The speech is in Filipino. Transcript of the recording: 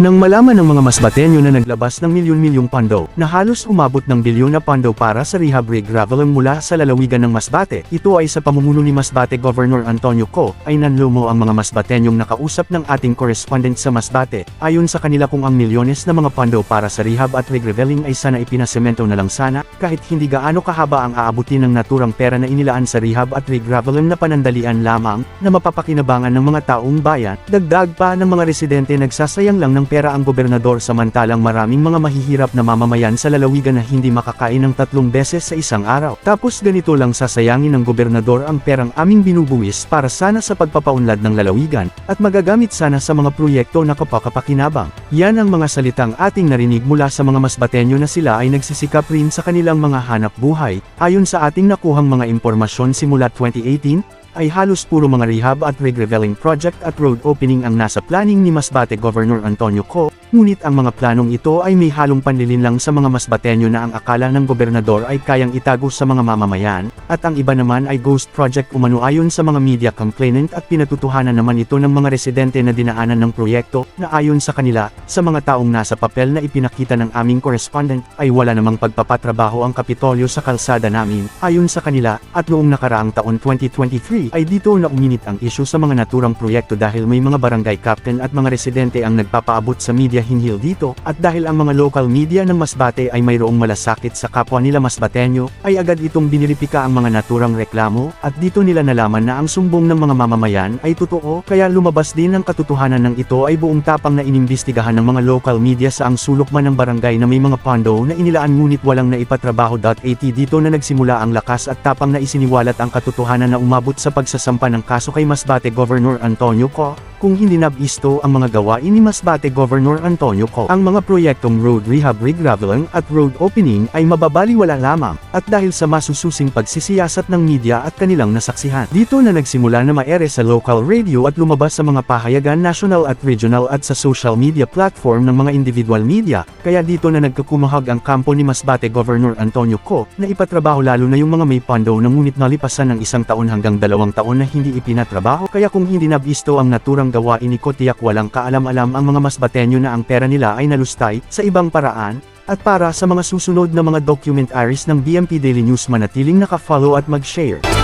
Nang malaman ng mga masbatenyo na naglabas ng milyon-milyong pondo, na halos umabot ng bilyon na pondo para sa rehab rig graveling mula sa lalawigan ng Masbate, ito ay sa pamumuno ni Masbate Governor Antonio Co, ay nanlumo ang mga masbatenyong nakausap ng ating correspondent sa Masbate. Ayon sa kanila kung ang milyones na mga pondo para sa rehab at rig reveling ay sana ipinasemento na lang sana, kahit hindi gaano kahaba ang aabutin ng naturang pera na inilaan sa rehab at rig graveling na panandalian lamang, na mapapakinabangan ng mga taong bayan, dagdag pa ng mga residente nagsasayang lang ng pera ang gobernador samantalang maraming mga mahihirap na mamamayan sa lalawigan na hindi makakain ng tatlong beses sa isang araw. Tapos ganito lang sasayangin ng gobernador ang perang aming binubuwis para sana sa pagpapaunlad ng lalawigan, at magagamit sana sa mga proyekto na kapakapakinabang. Yan ang mga salitang ating narinig mula sa mga masbatenyo na sila ay nagsisikap rin sa kanilang mga hanap buhay, ayon sa ating nakuhang mga impormasyon simula 2018, ay halos puro mga rehab at rig reveling project at road opening ang nasa planning ni Masbate Governor Antonio Co, ngunit ang mga planong ito ay may halong panlilin lang sa mga Masbateño na ang akala ng gobernador ay kayang itago sa mga mamamayan, at ang iba naman ay ghost project umano ayon sa mga media complainant at pinatutuhanan naman ito ng mga residente na dinaanan ng proyekto, na ayon sa kanila, sa mga taong nasa papel na ipinakita ng aming correspondent, ay wala namang pagpapatrabaho ang kapitolyo sa kalsada namin, ayon sa kanila, at noong nakaraang taon 2023, ay dito na uminit ang isyu sa mga naturang proyekto dahil may mga barangay captain at mga residente ang nagpapaabot sa media hinhil dito, at dahil ang mga local media ng Masbate ay mayroong malasakit sa kapwa nila Masbateño, ay agad itong binilipika ang mga naturang reklamo, at dito nila nalaman na ang sumbong ng mga mamamayan ay totoo, kaya lumabas din ang katotohanan ng ito ay buong tapang na inimbestigahan ng mga local media sa ang sulok man ng barangay na may mga pondo na inilaan ngunit walang naipatrabaho.at dito na nagsimula ang lakas at tapang na isiniwalat ang katotohanan na umabot sa pagsasampa ng kaso kay Masbate Governor Antonio Co, kung hindi nabisto ang mga gawain ni Masbate Governor Antonio Co. Ang mga proyektong road rehab regraveling at road opening ay mababaliwala lamang, at dahil sa masususing pagsisiyasat ng media at kanilang nasaksihan. Dito na nagsimula na maere sa local radio at lumabas sa mga pahayagan national at regional at sa social media platform ng mga individual media, kaya dito na nagkakumahag ang kampo ni Masbate Governor Antonio Co, na ipatrabaho lalo na yung mga may pondo na ngunit nalipasan ng isang taon hanggang dalawang taon na hindi ipinatrabaho, kaya kung hindi nabisto ang naturang gawain ni Ko tiyak walang kaalam-alam ang mga Masbateño na ang pera nila ay nalustay sa ibang paraan, at para sa mga susunod na mga documentaries ng BMP Daily News manatiling naka-follow at mag-share.